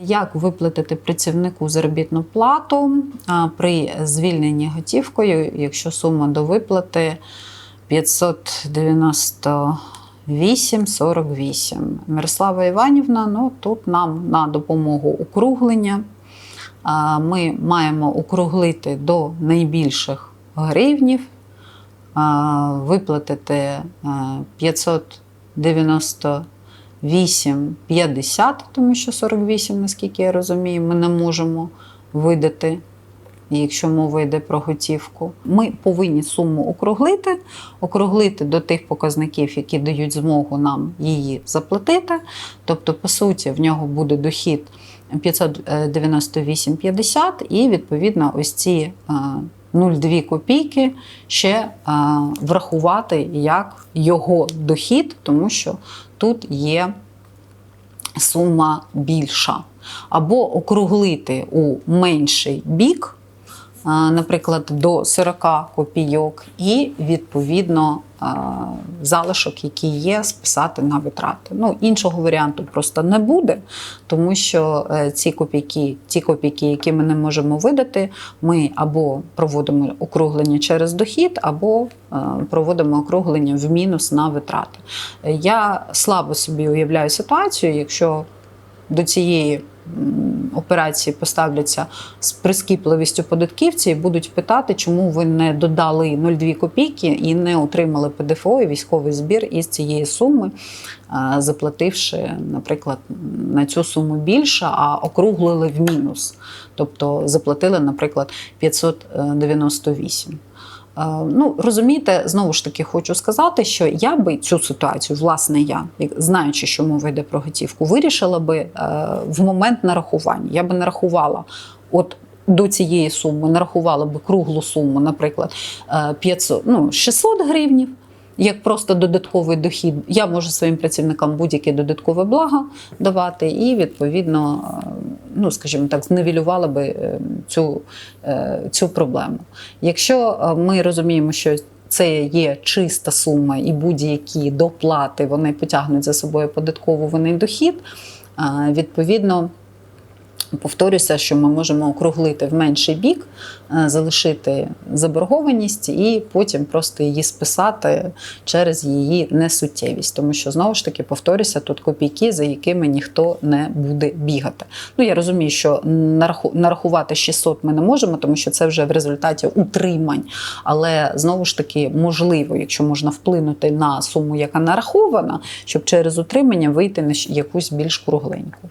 Як виплатити працівнику заробітну плату при звільненні готівкою, якщо сума до виплати 598,48? Мирослава Іванівна, ну тут нам на допомогу округлення. Ми маємо округлити до найбільших гривнів, виплатити е, 590 8,50, тому що 48, наскільки я розумію, ми не можемо видати, якщо мова йде про готівку. Ми повинні суму округлити, округлити до тих показників, які дають змогу нам її заплатити. Тобто, по суті, в нього буде дохід 598,50 і відповідно ось ці. е, 0,2 копійки ще е, врахувати як його дохід, тому що тут є сума більша. Або округлити у менший бік, наприклад, до 40 копійок, і відповідно залишок, який є, списати на витрати. Ну, іншого варіанту просто не буде, тому що е, ці копійки, ті копійки, які ми не можемо видати, ми або проводимо округлення через дохід, або е, проводимо округлення в мінус на витрати. Е, Я слабо собі уявляю ситуацію, якщо до цієї операції поставляться з прискіпливістю податківці і будуть питати, чому ви не додали 0,2 копійки і не отримали ПДФО і військовий збір із цієї суми, заплативши, наприклад, на цю суму більше, а округлили в мінус. Тобто заплатили, наприклад, 598. Е, Ну, розумієте, знову ж таки хочу сказати, що я би цю ситуацію, власне, я, знаючи, що мова йде про готівку, вирішила би е, в момент нарахування. Я би нарахувала от до цієї суми, нарахувала би круглу суму, наприклад, е, 500, ну, 600 гривнів. Як просто додатковий дохід, я можу своїм працівникам будь-яке додаткове благо давати, і відповідно, е, ну скажімо так, зневілювала би е, цю, е, цю проблему. Якщо е, ми розуміємо, що це є чиста сума, і будь-які доплати вони потягнуть за собою податкову винний дохід, відповідно. Повторюся, що ми можемо округлити в менший бік, е, залишити заборгованість і потім просто її списати через її несуттєвість. Тому що знову ж таки повторюся, тут копійки, за якими ніхто не буде бігати. Ну я розумію, що нараху- нарахувати 600 ми не можемо, тому що це вже в результаті утримань. Але знову ж таки можливо, якщо можна вплинути на суму, яка нарахована, щоб через утримання вийти на якусь більш кругленьку.